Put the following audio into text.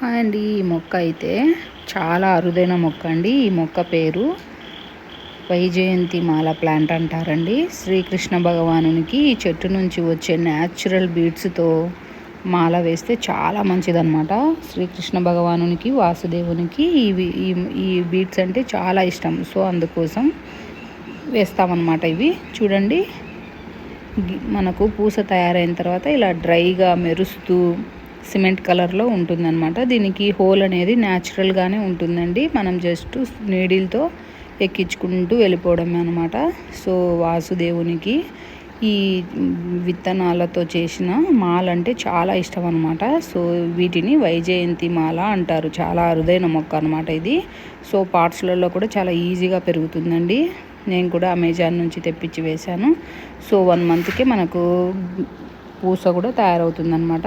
Hi అండి. ఈ మొక్క అయితే చాలా అరుదైన మొక్క అండి. ఈ మొక్క పేరు వైజయంతి మాల ప్లాంట్ అంటారండి. శ్రీకృష్ణ భగవానునికి ఈ చెట్టు నుంచి వచ్చే న్యాచురల్ బీడ్స్తో మాల వేస్తే చాలా మంచిదన్నమాట. శ్రీకృష్ణ భగవానునికి వాసుదేవునికి ఇవి ఈ బీడ్స్ అంటే చాలా ఇష్టం. సో అందుకోసం వేస్తామన్నమాట ఇవి. చూడండి. మనకు పూస తయారైన తర్వాత ఇలా డ్రైగా మెరుస్తూ సిమెంట్ కలర్లో ఉంటుందన్నమాట. దీనికి హోల్ అనేది న్యాచురల్గానే ఉంటుందండి. మనం జస్ట్ నీడిల్తో ఎక్కించుకుంటూ వెళ్ళిపోవడమే అనమాట సో వాసుదేవునికి ఈ విత్తనాలతో చేసిన మాల అంటే చాలా ఇష్టం అనమాట సో వీటిని వైజయంతి మాల అంటారు. చాలా అరుదైన మొక్క అనమాట ఇది. సో పార్ట్స్లలో కూడా చాలా ఈజీగా పెరుగుతుందండి. నేను కూడా అమెజాన్ నుంచి తెప్పించి వేశాను. సో వన్ మంత్కే మనకు పూస కూడా తయారవుతుందన్నమాట.